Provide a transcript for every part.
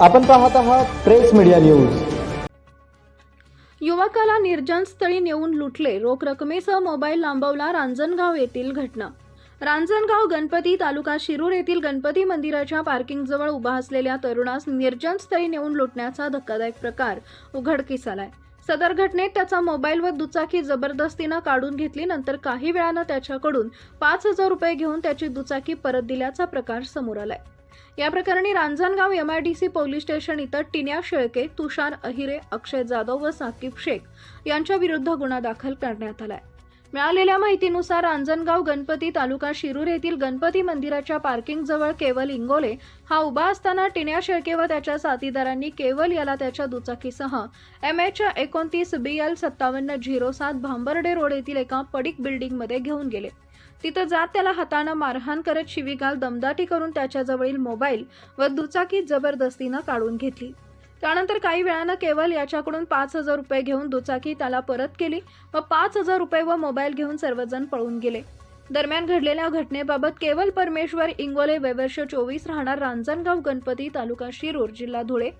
आपण पाहत आहात प्रेस मीडिया न्यूज. युवकाला निर्जनस्थळी नेऊन लुटले रोख रकमेसह मोबाईल लांबवला रांजणगाव येथील घटना. रांजणगाव गणपती तालुका शिरूर येथील गणपती मंदिराच्या पार्किंगजवळ उभा असलेल्या तरुणास निर्जन स्थळी नेऊन लुटण्याचा धक्कादायक प्रकार उघडकीस आलाय. सदर घटनेत त्याचा मोबाईल व दुचाकी जबरदस्तीनं काढून घेतली. नंतर काही वेळानं त्याच्याकडून पाच हजार रुपये घेऊन त्याची दुचाकी परत दिल्याचा प्रकार समोर आलाय. या प्रकरणी रांजणगाव एमआयडीसी पोलीस स्टेशन इथं टिन्या शेळके तुषार अहिरे अक्षय जाधव व साकीब शेख यांच्या विरुद्ध गुन्हा दाखल करण्यात आलाय. मिळालेल्या माहितीनुसार रांजणगाव गणपती तालुका शिरूर येथील गणपती मंदिराच्या पार्किंग जवळ केवल इंगोले हा उभा असताना टिण्या शेळके व त्याच्या साथीदारांनी केवल याला त्याच्या दुचाकीसह एम एच एकोणतीस बी एल सत्तावन्न झिरो सात भांबर्डे रोड येथील एका पडीक बिल्डिंगमध्ये घेऊन गेले. तिथं जात त्याला हातानं मारहाण करत शिवीगाल दमदाटी करून त्याच्याजवळील मोबाईल व दुचाकी जबरदस्तीनं काढून घेतली. त्यानंतर काही वेळानं केवल याच्याकडून पाच हजार रुपये घेऊन दुचाकी त्याला परत केली व पाच हजार रुपये व मोबाईल घेऊन सर्वजण पळून गेले. दरम्यान घडलेल्या घटनेबाबत केवल परमेश्वर इंगोले वेवर्ष चोवीस राहणार रांजणगाव गणपती तालुका शिरूर जिल्हा धुळे.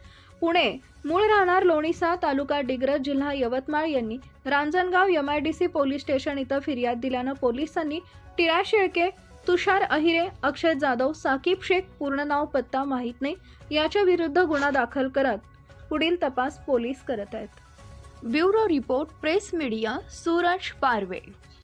पुणे मूळ राहणार लोणीसा तालुका डिग्रज जिल्हा यवतमाळ यांनी रांजणगाव एमआयडीसी पोलीस स्टेशन इथं फिर्याद दिल्यानं पोलिसांनी टिळा शेळके तुषार अहिरे अक्षय जाधव साकीब शेख पूर्ण नाव पत्ता माहीत नाही याच्या विरुद्ध गुन्हा दाखल करत पुढील तपास पोलीस करत आहेत. Bureau report press media Suraj Parwe.